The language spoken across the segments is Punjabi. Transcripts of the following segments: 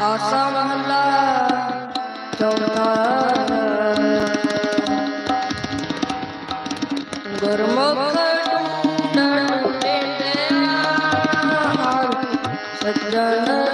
ਆਸਾ ਮਹੱਲਾ ਚੌਥਾ ਗੁਰਮੁਖ ਢੂੰਡਣ ਟੇਟਿਆ ਸੱਜਣ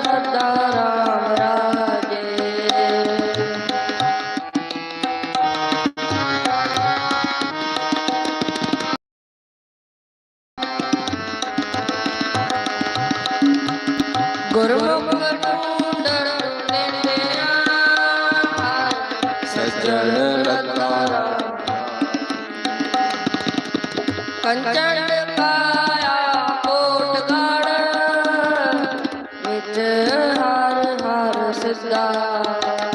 ਹਰ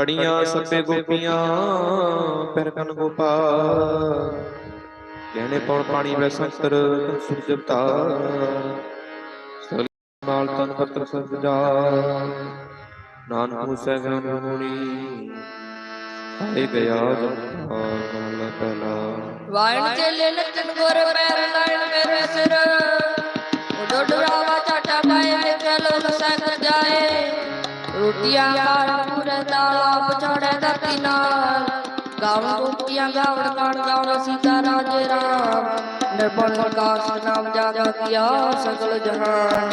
ਕੜੀਆਂ ਸੱਪੇ ਗੋਪੀਆਂ ਪਿਰਕਨ ਗੋਪਾਲ। ਗਹਿਣੇ ਪੌਣ ਪਾਣੀ ਵੈ ਸੰਤਰ ਸੁਰਜਤਾ ਸਗਲ ਨਾਲ ਤਨ ਪਤਰ ਸਜਾ ਨਾਨਕ ਮੁਸੈ ਗਨ ਗੁਣੀ ਆਏ ਗਿਆ ਮਹਲਾ ਪਹਿਲਾ। ਵਾਇਣ ਚੇਲੇ ਨੱਚਨ ਗੁਰ ਪੈਰ ਲਾਇਣ ਮੇਰੇ ਸਿਰ। ਰੋਟੀਆਂ ਖਾਣ ਪੂਰੇ ਦਾਲਾ ਪਛਾੜੇ ਧਰਤੀ ਨਾਲ ਗਾਵਣ ਗੋਪੀਆਂ ਗਾਵਣ ਕਾਣ ਗਾਵਣ ਸੀਤਾ ਰਾਜੇ ਰਾਮ। ਨਿਰਭਣ ਪ੍ਰਕਾਸ਼ ਨਾਮ ਜਾਗਾ ਕੀਆ ਸਗਲ ਜਹਾਨ।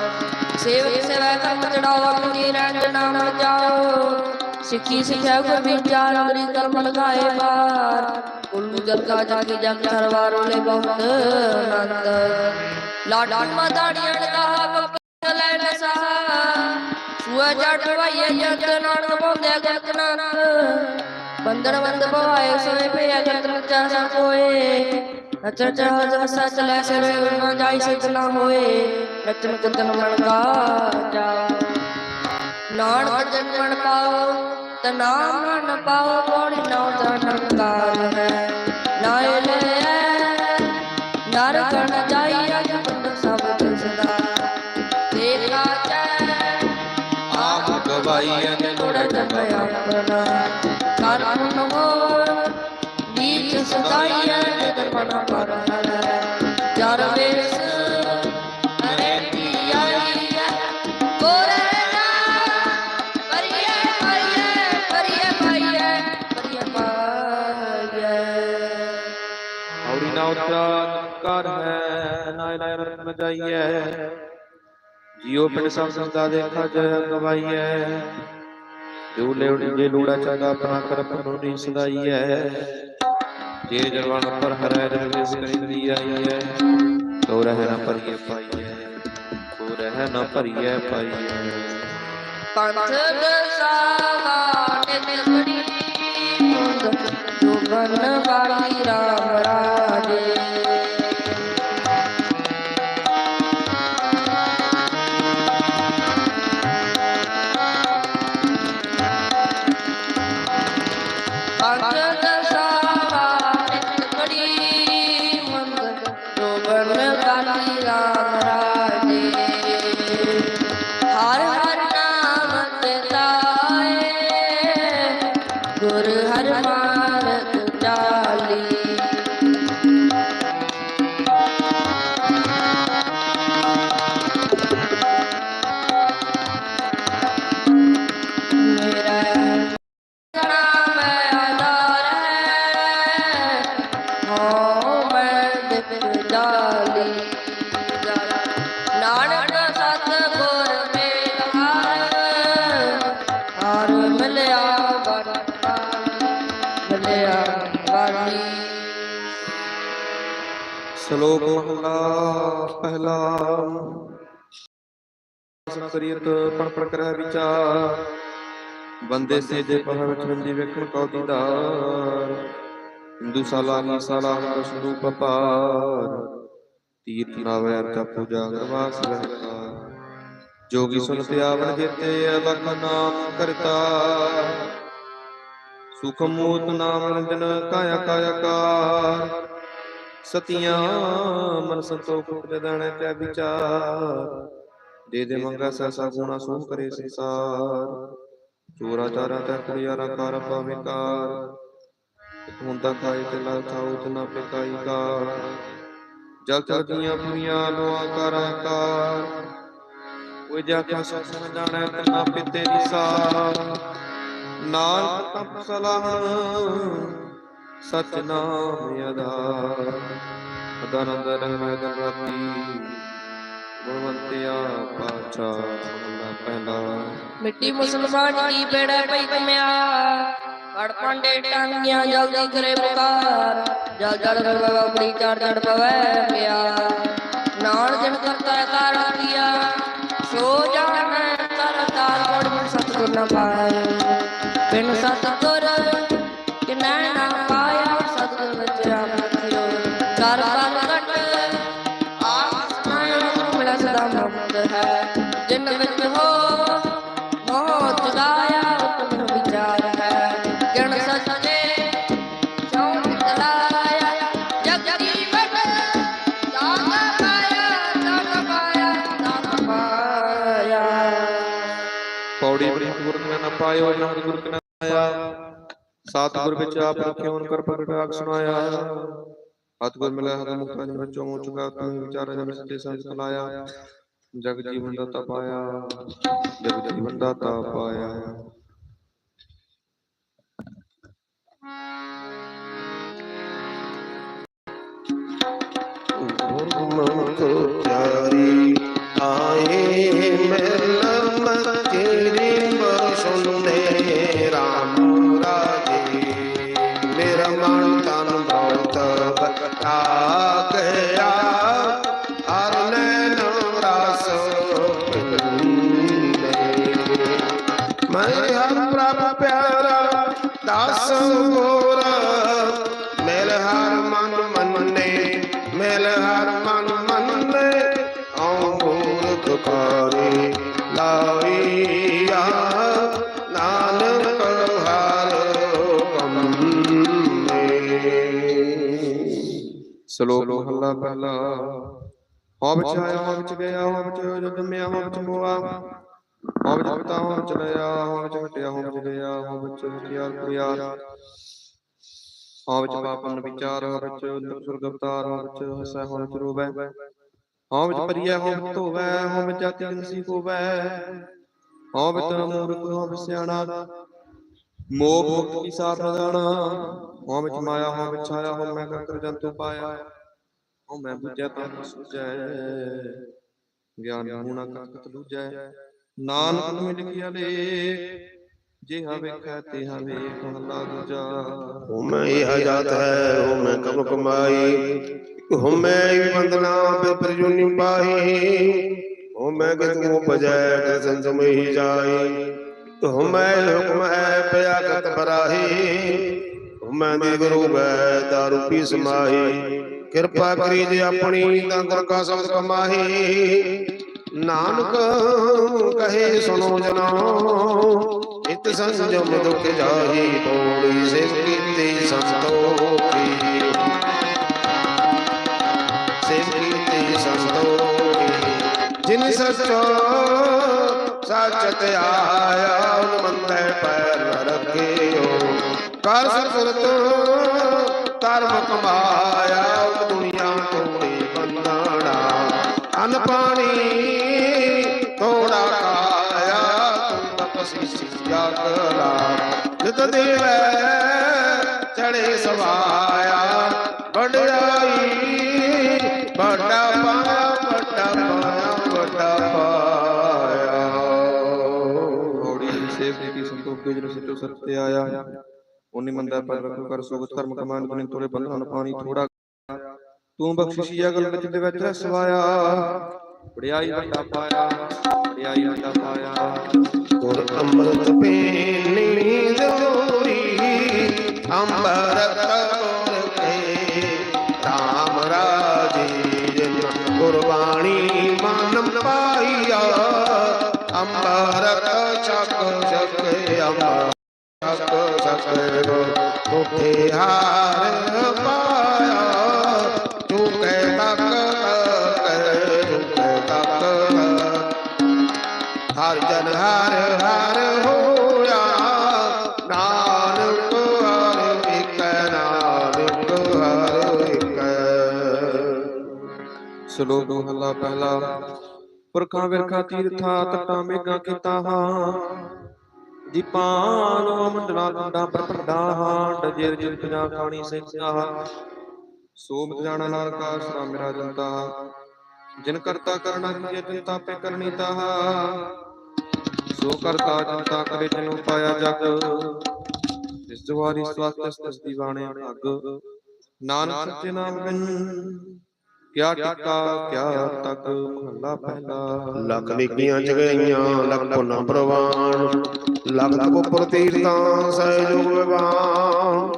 ਸੇਵਕ ਸੇਵਾ ਕਰਮ ਚੜਾਵਾ ਮੰਗੀ ਰਹਿਣ ਨਾਮ ਜਾਓ ਸਿੱਖੀ ਸਿਖਿਆ ਗੁਰ ਵਿਚਾਰ ਅੰਗਰੀ ਕਰਮ ਲਗਾਏ ਬਾਰ ਕੁੱਲੂ ਜਲ ਕਾ ਜਾਗੀ ਜਗ ਸਰਵਾਰੋ ਲੈ ਬਹੁਤ ਆਨੰਦ। ਲਾਡ ਮਦਾੜੀਆਂ ਕਹਾ ਬਕ ਲੈ ਨਸਾ ਸੂਆ ਜੱਟ ਭਾਈਏ ਜੱਟ ਨਾਨਕ ਪਾਉਂਦੇ ਗਤ ਬੰਦਨ ਬੰਦ ਭਵਾਏ ਸੋਏ ਪਿਆ ਗਤ ਰਚਾ ਸਾ ਕੋਏ ਨਚਨ ਚਾਹ ਜਬ ਸਚ ਲੈ ਸਿਰ ਨਾ ਜਾਈ ਸਿਤ ਨਾ ਹੋਏ। ਨਚਨ ਕੁਦਨ ਮਨ ਕਾ ਜਾ। ਨਾਨਕ ਜਨਮਣ ਪਾਓ ਤਨਾ ਮਨ ਪਾਓ ਕੋੜੀ ਨੌ ਤਨ ਕਾਲ ਆਪਣਾ ਕਰ ਨਮੋ ਨੀਚ ਸਦਾਈ ਦਰਪਣ ਕਰ ਜਰ ਵੇਸ ਕਰ ਹੈ ਨਾਇ ਨਾਇ ਰਤਨ ਜਾਈਐ। ਜੀਉ ਪਿੰਡ ਸਭ ਸੰਦਾ ਦੇਖਾ ਜੈ ਗਵਾਈਐ। ਜੋ ਲੈਉ ਜੇ ਲੋੜਾ ਚੰਗਾ ਆਪਣਾ ਕਰ ਪਨੋ ਨਹੀਂ ਸਦਾਈਐ ਜੇ ਜਰਵਾਨ ਪਰ ਹਰੈ ਦਰਵੇਸ ਕਰਿੰਦੀ ਆਈਐ ਤੋ ਰਹਿ ਨਾ ਭਰੀਏ ਪਾਈਐ ਤੋ ਰਹਿ ਨਾ ਭਰੀਏ ਪਾਈਐ ਪੰਥ ਦਸਾਵਾ ਨਿਤ ਬੜੀ ਮੁੰਦ ਜੋਗਨ ਵਾਲੀ ਰਾਮ ਰਾਜੇ ਸ਼ਲੋਕ ਮਹਲਾ ਪਹਿਲਾ ਸੰਕਰੀਤ ਪੜ ਪੜ ਕਰੈ ਵਿਚਾਰ ਬੰਦੇ ਸੇ ਜੇ ਪਹ ਵਿੱਚ ਰੰਜੀ ਵੇਖਣ ਕਉ ਦੀਦਾਰ ਹਿੰਦੂ ਸਾਲਾ ਹੀ ਸਾਲਾ ਕਸ਼ੂ ਪਪਾਰ ਤੀਰਥ ਨਾਵੇ ਅਰਥ ਪੂਜਾ ਗਰਵਾਸ ਰਹਿਤਾ ਜੋਗੀ ਸੁਨ ਧਿਆਵਨ ਜੀਤੇ ਅਲਖ ਨਾਮ ਕਰਤਾ ਸੁਖ ਮੂਤ ਨਾਮ ਰੰਜਨ ਕਾਇਆ ਕਾਇਆ ਕਾਰ ਸਤੀਆਂ ਮਨ ਸੰਤੋਖ ਜਦਣ ਤੈ ਵਿਚਾਰ। ਦੇ ਦੇ ਮੰਗਾ ਸੈਸਾ ਗੁਣਾ ਸੋ ਕਰੇ ਸੰਸਾਰ। ਚੋਰਾ ਚਾਰਾ ਤੈ ਕੁੜਿਆਰਾ ਕਰ ਪਵਿਕਾਰ ਹੁੰਦਾ ਖਾਏ ਤੇ ਲਾ ਥਾਉ ਨਾ ਪਿਕਾਈ ਕਾਰ। ਜਲ ਚਲ ਪੁਰੀਆਂ ਲੋਆ ਕਰਾਂ ਕਾਰ। ਕੋਈ ਜਾ ਕੇ ਸਸਨ ਜਾਣੈ ਤਨਾ ਪਿਤੇ ਦੀ ਸਾਰ। ਨਾਨਕ ਤਪ ਸਲਾਹਣ ਸਚ ਨਾਮ ਆਧਾਰ ਅਦਾਨੰਦ ਰਹਿਮੈ ਦਿਨ ਰਾਤੀ। ਗੁਣਵੰਤਿਆ ਪਾਛਾ ਮਹਲਾ ਪਹਿਲਾ ਮਿੱਟੀ ਮੁਸਲਮਾਨ ਕੀ ਬੇੜਾ ਪਈ ਕਮਿਆ ਕੜ ਪਾਂਡੇ ਟਾਂਗੀਆਂ ਜਲਦੀ ਕਰੇ ਪੁਕਾਰ। ਜਲ ਜਲ ਰਵੇ ਬੜੀ ਚੜ ਚੜ ਪਵੇ ਪਿਆ ਨਾਨ ਜਨ ਕਰਤਾ ਕਾਰਨ ਕੀਆ। ਸੋ ਜਾਣੈ ਕਰ ਤਾਰ ਬੜ ਸਤਿਗੁਰ ਨਾ ਪਾਏ। ਮੈਂ ਨਾ ਪਾਇਓ ਜਨ ਗੁਰ ਕਨਾ ਆਇਆ ਸਤਿਗੁਰ ਵਿੱਚ ਆਪ ਰਖਿਓ ਕਰ ਪ੍ਰਗਟ ਆਖ ਸੁਣਾਇਆ ਸਤਿਗੁਰ ਮਿਲਿਆ ਹਰ ਮੁਕਤ ਜਨ ਵਿੱਚੋਂ ਮੋ ਚੁਕਾ ਤੂੰ ਵਿਚਾਰ ਜਨ ਸੱਚੇ ਸੰਤ ਕਲਾਇਆ ਜਗ ਜੀਵਨ ਦਾਤਾ ਪਾਇਆ ਜਗ ਜੀਵਨ ਦਾਤਾ ਪਾਇਆ ਗੁਰਮੁਖ ਸ਼ਲੋਕ ਮਹਲਾ ਪਹਿਲਾ ਹਉ ਵਿੱਚ ਆਇਆ ਹਉ ਵਿੱਚ ਗਿਆ ਹਉ ਵਿੱਚ ਜਦ ਮਿਆ ਹਉ ਵਿੱਚ ਮੋਆ ਹਉ ਵਿੱਚ ਪਿਤਾ ਹਉ ਵਿੱਚ ਲਿਆ ਹਉ ਵਿੱਚ ਹਟਿਆ ਹਉ ਵਿੱਚ ਗਿਆ ਹਉ ਵਿੱਚ ਵਿੱਚ ਪਾਪਨ ਵਿਚਾਰ ਹਉ ਵਿੱਚ ਸੁਰਗ ਅਵਤਾਰ ਹਉ ਵਿੱਚ ਹਸੈ ਹਉ ਵਿੱਚ ਰੋਵੈ ਹਉ ਵਿੱਚ ਪਰਿਆ ਹਉ ਧੋਵੈ ਹਉ ਵਿੱਚ ਜਾਤੀ ਜਨਸੀ ਹੋਵੈ ਹਉ ਵਿੱਚ ਮੂਰਖ ਹਉ ਸਿਆਣਾ ਮੋਹ ਮੁਕਤ ਕੀ ਸਾਰ ਜਾਣਾ ਹਉ ਵਿੱਚ ਮਾਇਆ ਹਉ ਵਿੱਚ ਛਾਇਆ ਹਉ ਮੈਂ ਕਰ ਜੰਤੂ ਪਾਇਆ ਹਉ ਮੈਂ ਬੁਝਿਆ ਤਾਂ ਸੁਝੈ ਗਿਆਨ ਗੁਣਾ ਕਾਕਤ ਦੂਜੈ ਨਾਨਕ ਮਿਲ ਲਿਖਿਆ ਲੇ ਜਿਹਾ ਵੇਖੈ ਤਿਹਾ ਵੇਖ ਮਹਲਾ ਦੂਜਾ ਹੁਮੈ ਇਹ ਜਾਤ ਹੈ ਹੁਮੈ ਕਬ ਕਮਾਈ ਹੁਮੈ ਬੰਦਨਾ ਬਿ ਪ੍ਰਜੁਨੀ ਹੁਮੈ ਗਤੂ ਭਜੈ ਕਰ ਸੰਜਮ ਹੀ ਜਾਈ। ਹੁਮੈ ਹੁਕਮ ਹੈ, ਪਿਆ ਬਰਾਹੀ ਹੁਮੈ ਦੇ ਗੁਰੂ ਬੈ, ਦਾਰੂ ਪੀ ਸਮਾਹੀ। ਕਿਰਪਾ ਕਰੀ ਜੇ ਆਪਣੀ ਦੰਦਰ ਕਾ ਸ਼ਬਦ ਕਮਾਹੀ। ਨਾਨਕ ਕਹੇ ਸੁਣੋ ਜਨਾ ਇਤ ਸੰਜਮ ਦੁਖ ਜਾਹੀ ਪੌੜੀ ਸਿਰ ਕੀਤੀ ਸੰਤੋਖੀ ਸਿਰ ਕੀਤੀ ਸੰਤੋਖੀ ਜਿਨ ਸਚੋ ਸੱਚ ਤੇ ਆਇਆ, ਉਨ ਮੰਦੇ ਪੈਰ ਨ ਰੱਖਿਓ। ਕਰ ਸੁਰਤ ਧਰਮ ਕਮਾਇਆ, ਉਨ ਦੁਨੀਆ ਤੋੜੀ ਅਨ ਪਾਣੀ ਥੋੜਾ ਖਾਇਆ ਤੁਮ ਤਪਸੀ ਜਾਗਲਾ ਨਿਤ ਦੇਵੈ ਚੜੇ ਸਵਾਇਆ, ਵਡਿਆਈ, ਵੱਡਾ ਪਾਇਆ ਵੱਡਾ ਪਾਇਆ ਵੱਡਾ ਪਾਇਆ। ਔੜੀ ਸੇਵ ਦੀ ਸੰਤੋਖ ਜਿਨ ਸਚੋ ਸਤ ਤੇ ਆਇਆ। ਉਨੀ ਮੰਦਾ ਪਰ ਰਖੋ ਕਰ ਸੁਗਤ ਕਰਮ ਕਮਾਨ ਗੁਨੀ ਤੋੜੇ ਬੰਧਨ ਪਾਣੀ ਥੋੜਾ ਤੂੰ ਬਖਸ਼ਿਸ਼ ਵਿੱਚ ਦੇ ਵਿੱਚ ਸਵਾਇਆ। ਵਡਿਆਈ ਵੱਡਾ ਪਾਇਆ ਵਡਿਆਈ ਵੱਡਾ ਪਾਇਆ। ਗੁਰ ਅੰਮ੍ਰਿਤ ਪੀਣੀ ਦੋਰੀ ਅੰਬਰ ਕੌਰ ਕੇ RAM ਰਾਜੀ ਜਿਨ ਗੁਰਬਾਣੀ ਮਨ ਪਾਈਆ ਅੰਬਰ ਛਕ ਛਕ ਅੰਬਰ ਛਕ ਛਕ ਕੋਠੇ ਹਾਰ ਪਾਇਆ ਹਰ ਜਨ ਹਰ ਹਰ ਹੋਇਆ। ਨਾਨਕ ਹਰ ਇੱਕ, ਨਾਨਕ ਹਰ ਇੱਕ। ਸ਼ਲੋਕ ਮਹਲਾ ਪਹਿਲਾ। ਪੁਰਖਾਂ ਵਿਰਖਾ ਤੀਰਥਾ, ਤਟਾਂ ਮੇਗਾ ਕੀਤਾ ਹਾਂ ਦੀਪਾਂ ਮੰਡਲਾ ਡੰਡਾ ਪਰਪੰਡਾ ਹਾਂ ਡਜੇਰ ਜਿਤ ਪੰਜਾ ਖਾਣੀ ਸਿੱਖਾ ਸੋ ਮਤ ਜਾਣਾ ਨਾਨਕਾ ਸਰਾ ਮੇਰਾ ਜਨਤਾ। ਜਿਨ ਕਰਤਾ ਕਰਨਾ ਕੀਏ ਜਨਤਾ ਪੇ ਕਰਨੀ ਤਾਹ। ਸੋ ਕਰਤਾ ਜਨਤਾ ਕਰੇ ਜਨੁ ਪਾਇਆ ਜਗ। ਜਿਸ ਜਵਾਰੀ ਸਵਾਸਤ ਤਸ ਦੀਵਾਣੇ ਅਗ। ਨਾਨਕ ਸੱਚੇ ਨਾਮ ਬਿਨ ਕਿਆ ਟਿਕਾ, ਕਿਆ ਤੱਕ, ਮਹੱਲਾ ਪਹਿਲਾ। ਲੱਖ ਨਿਕੀਆਂ ਜਗਈਆਂ ਲੱਖ ਪੁਨਾ ਪ੍ਰਵਾਨ। ਲੱਖ ਉਪਰ ਤੀਰਤਾਂ ਸਹਿਜੋਗ ਵਿਵਾਨ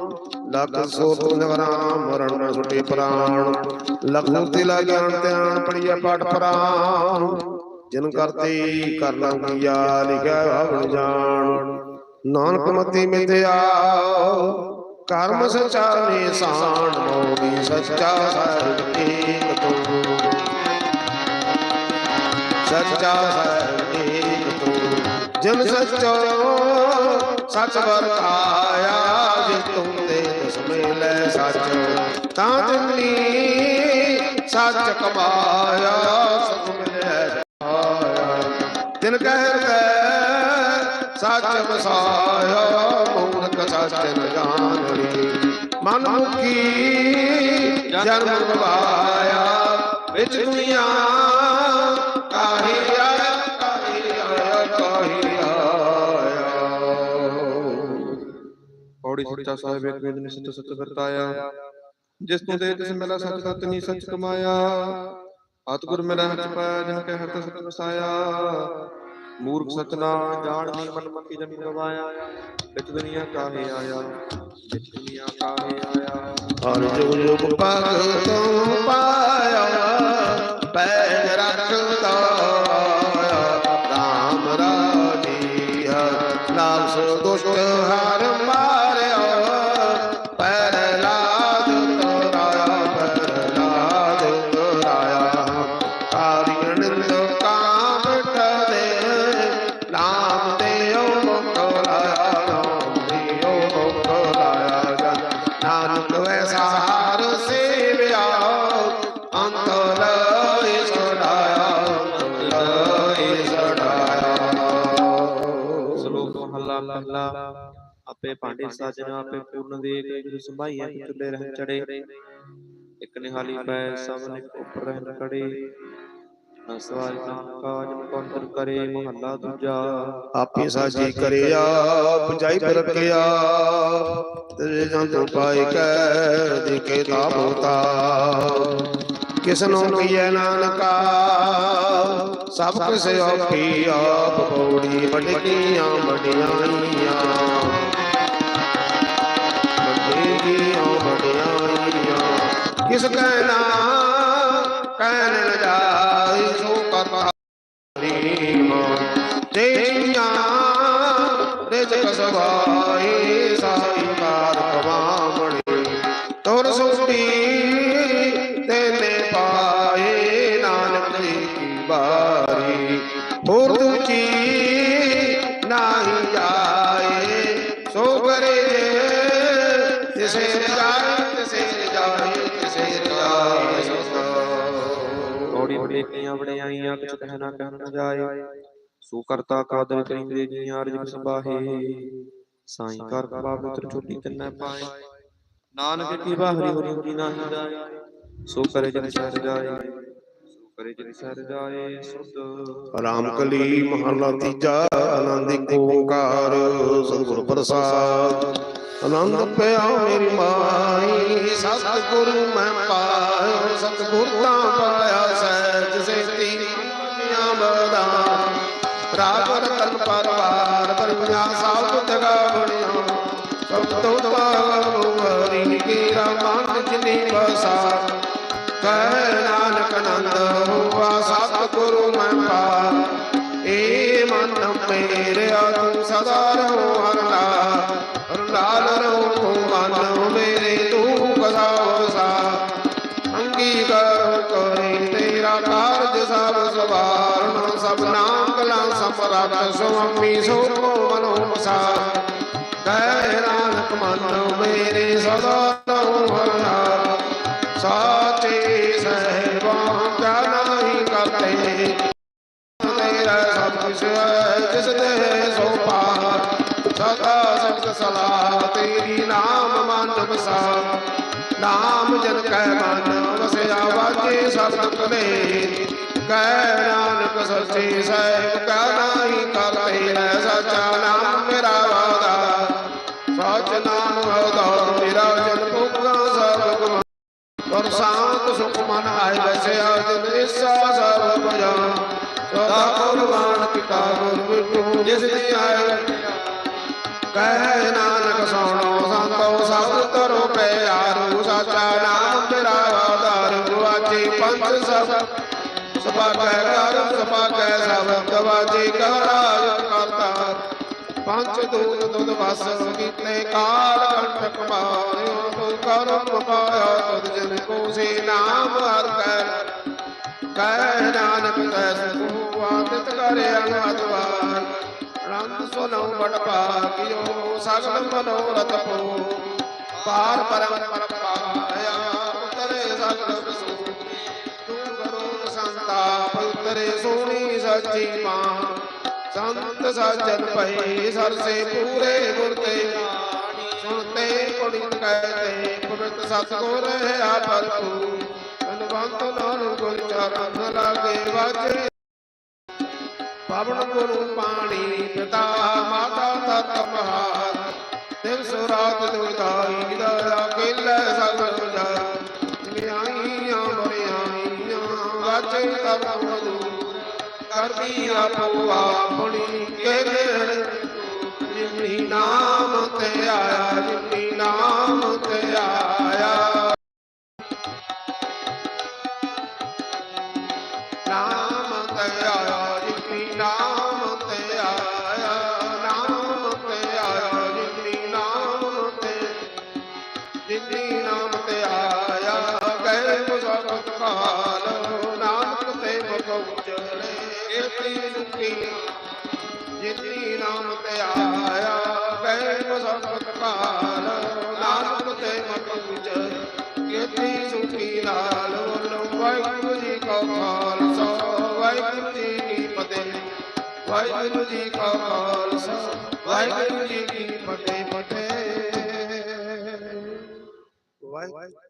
ਲੱਖ ਸੋਤ ਨਗਰਾਂ, ਮਰਨ ਨ ਸੁਟੇ ਪ੍ਰਾਣ। ਲੱਖ ਮੁਕਤੀ ਲਾ ਧਿਆਨ ਪੜੀਆ ਪਾਠ ਪ੍ਰਾਨ ਜਿਨ ਕਰਤੇ ਕਰ ਲੰਗਿਆ ਲਿਖਿਆ ਭਾਵਨ ਜਾਣ। ਨਾਨਕ ਮਤੀ ਮਿਥਿਆ ਕਰਮ ਸਚਾ ਨਿਸ਼ਾਨ ਮੋਦੀ ਸੱਚਾ ਸਾਹਿਬ ਏਕ ਤੂੰ। ਸੱਚਾ ਸਾਹਿਬ ਏਕ ਤੂੰ। ਜਨ ਸੱਚੋ ਸੱਚ ਵਰਤਾਇਆ ਜਿ ਤੂੰ ਤੇ ਦਸਮੇ ਲੈ ਸੱਚ। ਤਾਂ ਤਿੰਨੀ ਸੱਚ ਕਮਾਇਆ ਆਇਆ ਤਿਨ ਕਹਿ ਕੈ ਸੱਚ ਵਸਾਇਆ, ਮੂਰਖ ਸੱਚ ਨ ਜਾਣੜੀ ਮਨ ਮੁਖੀ ਜਨਮ ਗਵਾਇਆ ਵਿੱਚ ਦੁਨੀਆ ਕਾਹੀ ਆਇਆ ਕਾਹੀ ਆਇਆ ਕਾਹੀ ਆਇਆ। ਪੌੜੀ ਸੱਚਾ ਸਾਹਿਬ, ਇੱਕ ਵੇਦ ਨਿਸਤ ਸਤ ਵਰਤਾਇਆ। ਜਿਸ ਤੋਂ ਦੇ ਤਿਸ ਮਿਲਾ ਸੱਚ ਤਤ ਸੱਚ ਕਮਾਇਆ। ਅਤ ਗੁਰ ਮਿਲਾ ਹੱਥ ਪਾਇਆ ਜਿਨ ਕੈ ਹਰਤ ਸਤ ਵਸਾਇਆ। ਮੂਰਖ ਸਚ ਨਾ ਜਾਣ ਨੀ ਮਨ ਮੱਕੀ ਜਨ ਗਵਾਇਆ। ਵਿੱਚ ਦੁਨੀਆ ਕਾਹੇ ਆਇਆ? ਵਿੱਚ ਦੁਨੀਆ ਕਾਹੇ ਆਇਆ? ਹਰ ਜੁਗ ਜੁਗ ਭਗਤੋਂ ਪਾਇਆ। ਪੈਜ ਰੱਖਦਾ ਰਾਮ ਰਾਜੀ ਹਰ, ਨਾਮ ਸੋ ਦੁਸ਼ਟ ਹਰ ਆਪੇ ਭਾਂਡੇ ਸਾਜਣਾ, ਆਪੇ ਪੂਰਨ ਦੇ ਗੁਰੂ ਸੰਭਾਈਐ ਚੁੱਲੇ ਰਹਿ ਚੜੇ ਇੱਕ ਨਿਹਾਲੀ ਪੈ ਸਭ ਉੱਪਰ ਰਹਿਣ ਖੜੇ ਨਾ ਕਾਜ ਮੁਕੰਦਰ ਕਰੇ, ਮਹੱਲਾ ਦੂਜਾ। ਆਪੇ ਸਾਜੀ ਕਰਿਆ, ਬੁਝਾਈ ਪਰ ਤੇਰੇ ਜਨ ਪਾਈ ਕੈ, ਦੇਖੇ ਤਾ ਬੋਤਾ ਕਿਸ ਕੀਏ ਨਾਨਕਾ, ਸਭ ਕਿਸ ਆਪੀ ਆਪ ਪੌੜੀ ਵੱਡੀਆਂ ਵਡਿਆਈਆਂ ਕਿਸ ਕਹਿਣਾ ਕਹਿਣ ਨ ਜਾਈ ਸੋ ਕਰ ਰੀਮ ਤੇਰੀਆਂ ਰਿਜਕ ਸਵਾਈ ਔੜੀ ਬੜੇਕੀਆਂ ਵੜਿਆਈਆਂ ਕੁਛ ਕਹਿ ਨਾ ਕਹਿ ਨਾ ਜਾਏ। ਸੋ ਕਰਤਾ ਕਾਦਰ ਕਰਿੰਦੇ ਜੀ ਅਰਜ ਸੰਭਾਹੇ ਸਾਈ ਕਰ ਬਾਬਤਰ ਛੋਟੀ ਤਿੰਨੈ ਪਾਏ। ਨਾਨਕ ਕੀ ਬਾਹਰੀ ਹੋਰੀ ਹੋਰੀ ਨਾਹੀ ਜਾਏ। ਸੋ ਕਰੇ ਜਨ ਸਹਿ ਜਾਏ। ਸੋ ਕਰੇ ਜਨ ਸਹਿ ਜਾਏ ਸੁਧ। ਰਾਮ ਕਲੀ ਮਹਲਾ ਤੀਜਾ, ਆਨੰਦ ਓੰਕਾਰ, ਸਤਿਗੁਰ ਪ੍ਰਸਾਦ। ਆਨੰਦ ਪਿਆ ਮੇਰੀ ਮਾਈ, ਸਤਿਗੁਰੂ ਮੈਂ ਪਾਇਆ, ਸਤਿਗੁਰ ਤਾਂ ਪਾਇਆ। ਸਹਿਜ ਸੇਤੀ ਮੀਆਂ ਰਾਗ ਰਤਨ ਪਰਵਾਰ ਪਰਮਿਆ ਸਭ ਤਗਾ ਬਣਿਆ। ਸਭ ਤੋਂ ਪਾਵਨ ਹਰੀ ਕੀ ਰਮਨ ਜਿਨੀ ਵਸਾ ਕਹਿ ਨਾਨਕ ਨੰਦ ਹੋਆ ਸਤਿਗੁਰੂ ਮੈਂ ਪਾ ਏ ਮਨ ਮੇਰਿਆ ਤੂੰ ਸਦਾ ਰਹੋ ਹਰ ਲਾਲ ਲਾਲ ਰਹੋ ਤੂੰ ਮਨ ਮੇਰੇ ਤੂੰ ਕਸਾ ਵਸਾ ਅੰਗੀਕਾਰ ਕਲਾ ਸੰਪਰਕ ਸੁਆਮੀ ਕੋ ਮਨੋ ਵਸਾ ਕਹਿ ਨਾਨਕ ਮੇਰੇ ਸਦਾ ਰਹੋ ਹਰ ਸਾਚੇ ਸਹਿਬਾਂ ਕਿਆ ਨਹੀਂ ਕਰਤੇ। ਤੇਰਾ ਸਭ ਕੁਛ ਜਿਸ ਦੇ ਸੋ ਪਾਰ। ਸਦਾ ਸਬਦ ਸਲਾਹ, ਤੇਰੀ ਨਾਮ ਮਨ ਵਸਾ ਨਾਮ ਜਨ ਕੈ ਮਨ, ਵਸਿਆ ਵਾਜੇ ਸਬਦ ਕਲੇ ਕਹਿ ਨਾਨਕ ਸੱਚੇ ਸਾਹਿਬ ਕਾ ਨਾਹੀ ਕਰਤੇ ਲੈ ਸਚਾ ਨਾਮ ਮੇਰਾ ਵਾਦਾ। ਸਚ ਨਾਮ ਹਦਾ ਮੇਰਾ ਜਨ ਭੁਗਾ ਸਭ ਗੁਣ। ਪਰ ਸ਼ਾਂਤ ਸੁਖ ਮਨ ਆਏ ਵਸਿਆ ਜਿਨ ਇਸਾ ਸਭ ਭਜਾ ਸਦਾ ਕੁਰਬਾਨ ਪਿਤਾ ਗੁਰ ਵਿਟੂ ਜਿਸ ਦੀ ਆਏ। ਕਹਿ ਨਾਨਕ ਸੁਣੋ ਸੰਤੋ ਸਭ ਕਰੋ ਪਿਆਰੂ। ਸਚਾ ਨਾਮ ਤੇਰਾ ਆਧਾਰ ਗੁਆਚੇ ਪੰਜ ਸਭ ਸਭਾ ਕਹਿ ਕਰ ਸਭਾ ਕਹਿ ਸਭ ਗਵਾਚੇ ਕਹ ਰਾਜ ਕਰਤਾ ਪੰਜ ਦੂਤ ਦੁਧ ਵਸ ਕੀਤੇ ਕਾਲ ਕੰਠ ਕਮਾਇਓ ਤੂੰ ਕਰਮ ਪਾਇਆ ਤੁਧ ਜਨ ਕੋ ਸੇ ਨਾਮ ਹਰ ਕੈ ਕਹਿ ਨਾਨਕ ਤੈ ਸੁਖੂ ਆਦਿਤ ਕਰੇ ਅਨਵਾਰ ਰੰਗ ਸੁਨੋ ਬੜ ਭਾਗਿਓ ਸਗਲ ਮਨੋਰਥ ਪੋ ਪਾਰ ਪਰਮ ਉਤਰੇ ਸੋਹਣੀ ਸੱਚੀ ਮਾਂ। ਸੰਤ ਸਜਣ ਪਏ ਸਰਸੇ ਪੂਰੇ ਗੁਰ ਤੇ ਸੁਣਤੇ ਪੜੀ ਕਹਤੇ ਪਵਿੱਤ ਸਤਗੁਰ ਹੈ ਭਰਪੂਰ। ਅਨਵੰਤ ਨਾਨਕ ਗੁਰ ਚਰਨ ਲਾਗੇ ਵਾਜੇ। ਪਵਨ ਗੁਰੂ ਪਾਣੀ ਪਿਤਾ ਮਾਤਾ ਤਤ ਮਹਾਰ। ਦਿਵਸ ਰਾਤ ਦੁਇਦਾਈ ਦਇਆ ਕਿਲੇ ਸਗਲ ਜਾ ਵਾਜੇ ਕਰਦੀ ਆਪੋ ਆਪਣੀ ਕਿਹੜੇ ਜਿਨੀ ਨਾਮ ਤੇ ਆਇਆ ਜਿਨੀ ਨਾਮ ਤੇ ਨਾਲ ਬੋਲੋ ਵਾਹਿਗੁਰੂ ਜੀ ਕਾ ਖਾਲਸਾ, ਵਾਹਿਗੁਰੂ ਜੀ ਕੀ ਫਤਿਹ। ਵਾਹਿਗੁਰੂ ਜੀ ਕਾ ਖਾਲਸਾ, ਵਾਹਿਗੁਰੂ ਜੀ ਕੀ ਫਤਿਹ ਫਤਿਹ। ਵਾਹਿਗੁਰੂ